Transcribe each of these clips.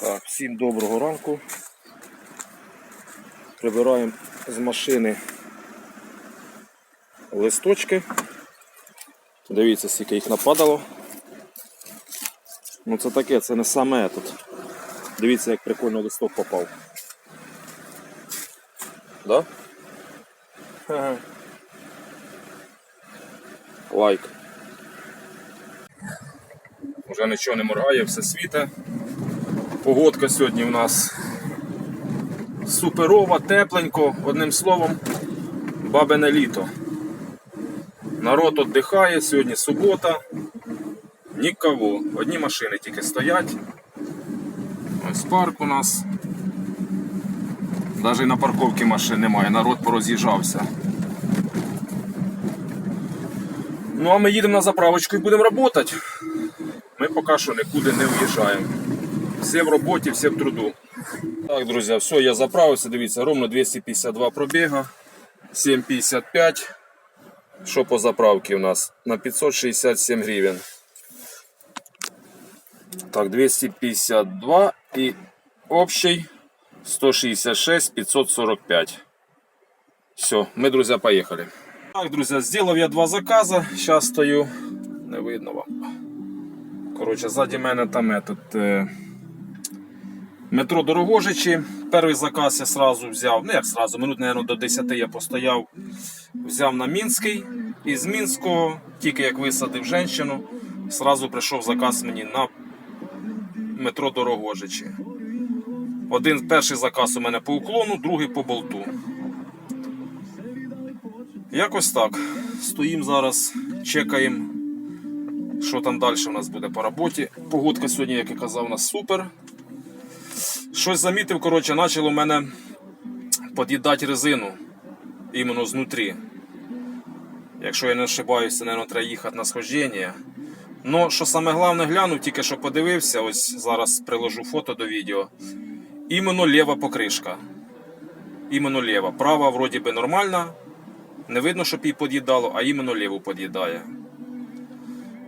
Так, всім доброго ранку. Прибираємо з машини листочки. Дивіться, скільки їх нападало. Ну це таке, це не саме тут. Дивіться, як прикольно листок попав. Да? Лайк. Уже нічого не моргає, все світе. Погодка сьогодні у нас суперова, тепленько, одним словом, бабине літо. Народ віддихає, сьогодні субота. Нікого. Одні машини тільки стоять. Ось парк у нас. Навіть на парковці машин немає, народ пороз'їжджався. Ну а ми їдемо на заправочку і будемо працювати. Ми поки що нікуди не виїжджаємо. Всі в роботі, всі в труду. Так, друзі, все, я заправився, дивіться, ровно 252 пробіга, 7,55. Що по заправці у нас? На 567 гривень. Так, 252 і общий 166 545. Все, ми, друзі, поїхали. Так, друзі, зробив я два закази. Зараз стою. Не видно вам. Коротше, ззаді мене там этот, е, метро Дорогожичі. Перший заказ я сразу взяв, ну як сразу, минут, мабуть, до 10 я постояв, взяв на Мінський. І з Мінського, тільки як висадив жінку, сразу прийшов заказ мені на метро Дорогожичі. Один перший заказ у мене по уклону, другий по болту. Якось так. Стоїмо зараз, чекаємо, що там далі у нас буде по роботі. Погодка сьогодні, як я казав, у нас супер. Щось замітив, коротше, почало мене під'їдати резину іменно знутрі. Якщо я не ошибаюся, мабуть, треба їхати на схождення. Ну, що саме головне глянув, тільки що подивився, ось зараз приложу фото до відео. Іменно ліва покришка. Іменно ліва. Права вроді би нормальна. Не видно, щоб її під'їдало, а іменно ліву під'їдає.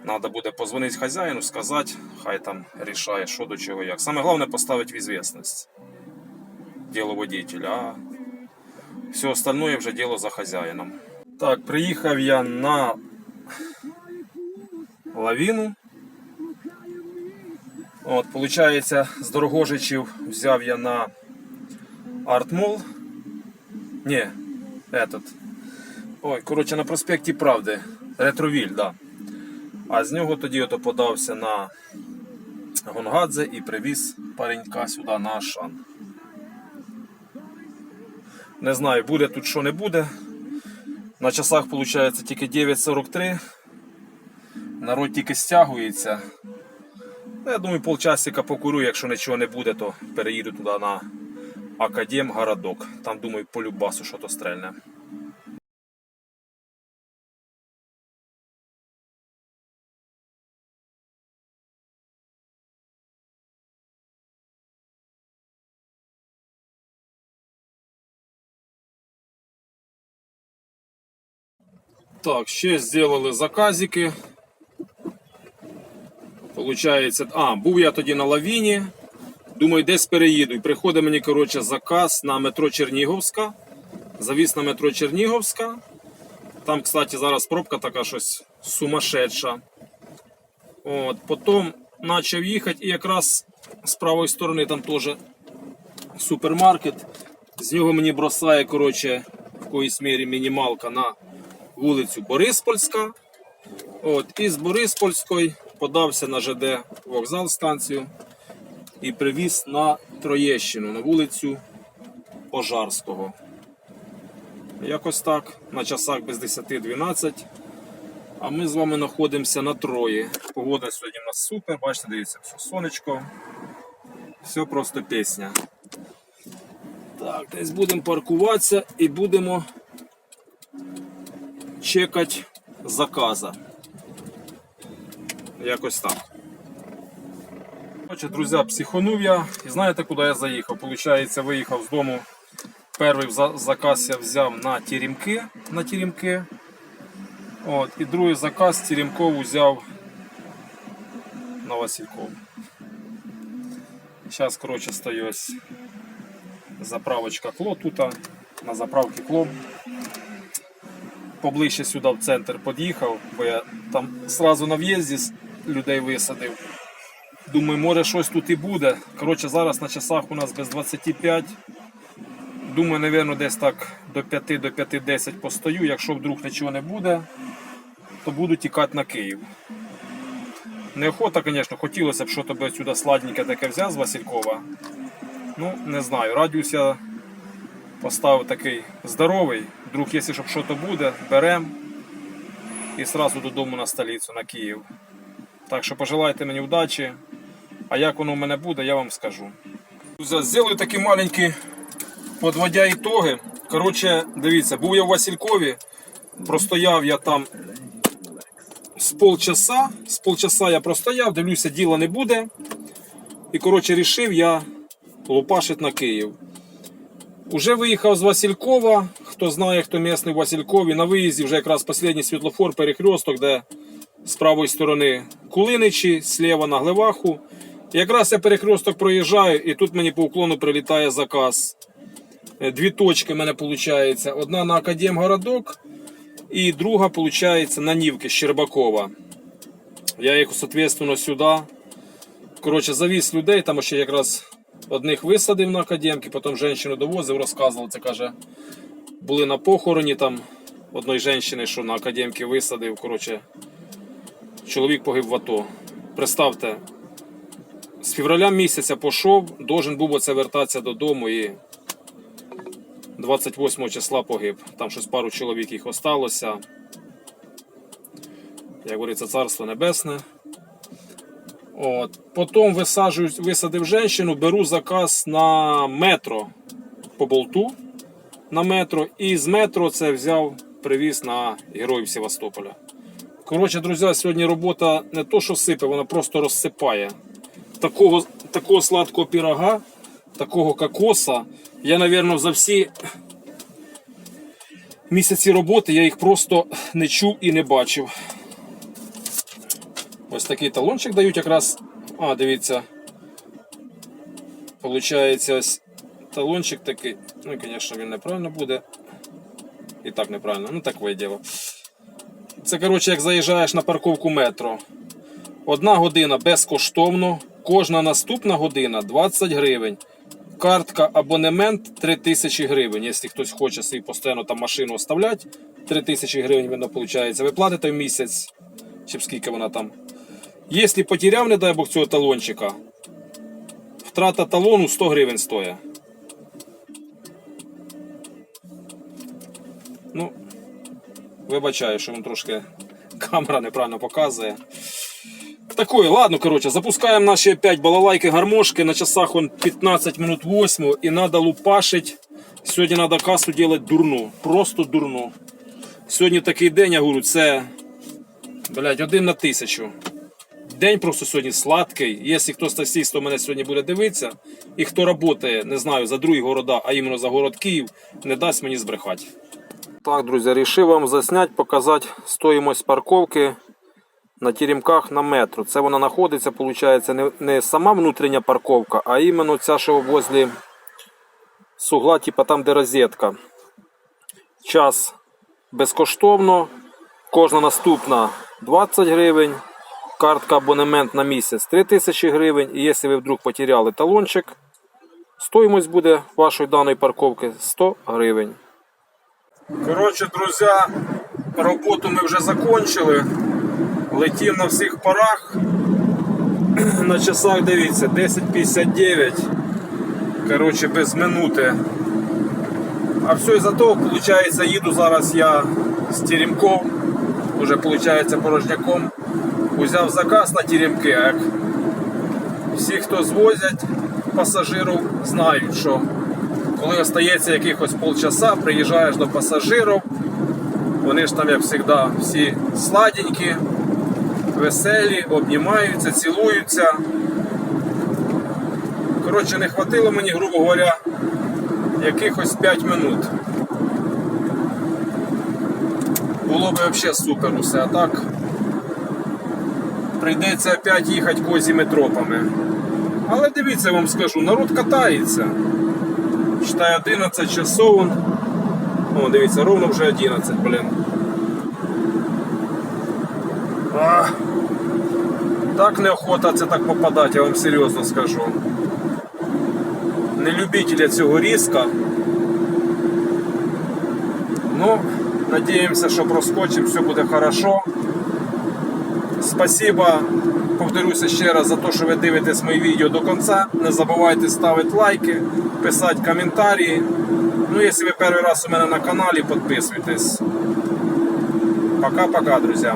Надо буде позвонити хазяїну, сказати, хай там рішає, що до чого як. Саме головне поставити в ізвісність. Діло а все остальное вже діло за хазяїном. Так, приїхав я на лавіну. От, Получається, з Дорогожичів взяв я на Артмол. Ні, этот. Ой, коротше, на проспекті Правди. Ретровіль, да. А з нього тоді ото подався на Гонгадзе і привіз паренька сюди на Ашан. Не знаю, буде тут що не буде. На часах виходить тільки 9.43. Народ тільки стягується. Ну, Я думаю, полчасика покурю, якщо нічого не буде, то переїду туди на Академ городок. Там, думаю, по любасу що то стрельне. Так, ще зробили заказики. Получається, а, був я тоді на лавіні. Думаю, десь переїду. І приходить мені, коротше, заказ на метро Чернігівська. Завіз на метро Чернігівська. Там, кстати, зараз пробка така щось сумасшедша. От, Потім почав їхати і якраз з правої сторони там теж супермаркет. З нього мені бросає, коротше, в якоїсь мірі мінімалка на вулицю Бориспольська. От, і з Бориспольської подався на ЖД вокзал станцію і привіз на Троєщину, на вулицю Пожарського. Якось так, на часах без 10-12. А ми з вами знаходимося на Трої. Погода сьогодні у нас супер, бачите, дивіться, все сонечко. Все просто пісня. Так, десь будемо паркуватися і будемо чекати заказа. Якось так. Короче, друзі, психанув я. І знаєте, куди я заїхав? Получається, виїхав з дому. Перший заказ я взяв на Теремки. На Теремки. От, і другий заказ Теремков взяв на Васильков. Зараз, коротше, стою ось заправочка Кло тут, на заправці Кло. Поближче сюди в центр під'їхав, бо я там зразу на в'їзді людей висадив. Думаю, може щось тут і буде. Коротше, зараз на часах у нас без 25. Думаю, напевно, десь так до 5 до 5-10 постою. Якщо вдруг нічого не буде, то буду тікати на Київ. Неохота, звісно, хотілося б, що тебе сюди сладеньке таке взяв з Василькова. Ну, не знаю. Радіус я поставив такий здоровий. Вдруг, якщо щоб щось буде, берем і одразу додому на столицю, на Київ. Так що пожелайте мені удачі. А як воно в мене буде, я вам скажу. Зроблю такі маленькі подводя ітоги. Коротше, дивіться, був я в Василькові, простояв я там з полчаса. З полчаса я простояв, дивлюся, діла не буде. І коротше рішив я лупашить на Київ. Уже виїхав з Василькова. Хто знає, хто місний в Василькові, на виїзді вже якраз останній світлофор перехресток, де з правої сторони Кулиничі, зліва на Гливаху. Якраз я перехресток проїжджаю, і тут мені по уклону прилітає заказ. Е, Дві точки в мене виходить. Одна на Академгородок і друга, виходить, на Нівки Щербакова. Я їх, соответственно, сюди. Коротше, завіз людей, там ще якраз одних висадив на академки, потім жінку довозив, розказував, це каже, були на похороні там одної жінки, що на академки висадив. Коротше, чоловік погиб в АТО. Представте, з февраля місяця пішов, должен був оце вертатися додому і 28 числа погиб. Там щось пару чоловік їх осталося. Як говориться, царство небесне. От. Потім висаджую, висадив жінку, беру заказ на метро по болту на метро. І з метро це взяв, привіз на героїв Севастополя. Коротше, друзі, сьогодні робота не то, що сипе, вона просто розсипає. Такого, такого сладкого пірога, такого кокоса. Я, мабуть, за всі місяці роботи я їх просто не чув і не бачив. Ось такий талончик дають якраз. А, дивіться. Получається ось талончик такий. Ну, звісно, він неправильно буде. І так неправильно, ну так виділо. Це, коротше, як заїжджаєш на парковку метро. Одна година безкоштовно, кожна наступна година 20 гривень. Картка абонемент 3000 гривень. Якщо хтось хоче собі постійно там машину оставляти, 3000 гривень воно виходить. Ви платите в місяць, чи скільки вона там. Якщо потеряв, не дай Бог, цього талончика, втрата талону 100 гривень стоїть. Ну, вибачаю, що вам трошки камера неправильно показує. Такое, ладно, короче, запускаємо наші опять балалайки гармошки. На часах он 15 минут 8 і надо лупашить. Сьогодні треба касу делать дурну. Просто дурну. Сьогодні такий день, я говорю, це блядь, один на тисячу. День просто сьогодні сладкий. Якщо хтось таксист, хто мене сьогодні буде дивитися, і хто працює, не знаю, за другі города, а іменно за город Київ, не дасть мені збрехати. Так, друзі, вирішив вам засняти, показати стоїмость парковки на теремках на метро. Це вона знаходиться, виходить, не, сама внутрішня парковка, а іменно ця, що возле сугла, типа там, де розетка. Час безкоштовно, кожна наступна 20 гривень. Картка абонемент на місяць 3000 гривень. І якщо ви вдруг потеряли талончик, стоїмость буде вашої даної парковки 100 гривень. Коротше, друзі, роботу ми вже закончили. Летів на всіх парах. На часах дивіться, 10.59. Коротше, без минути. А все із-за того, виходить, їду зараз я з Теремков, уже виходить порожняком. Узяв заказ на теремки. Як всі, хто звозять пасажирів, знають, що коли остається якихось полчаса, приїжджаєш до пасажирів, вони ж там, як завжди, всі сладенькі, веселі, обнімаються, цілуються. Коротше, не хватило мені, грубо говоря, якихось 5 минут. Було б взагалі супер усе, а так прийдеться опять їхати козіми тропами. Але дивіться, я вам скажу, народ катається. Читає 11 часов. О, дивіться, ровно вже 11, блін. А, так неохота це так попадати, я вам серйозно скажу. Не любителя цього різка. Ну, надіємося, що проскочимо, все буде хорошо. Спасибо, повторюся ще раз за те, що ви дивитесь мої відео до кінця. Не забувайте ставити лайки, писати коментарі. Ну, якщо ви перший раз у мене на каналі, підписуйтесь. Пока-пока, друзі.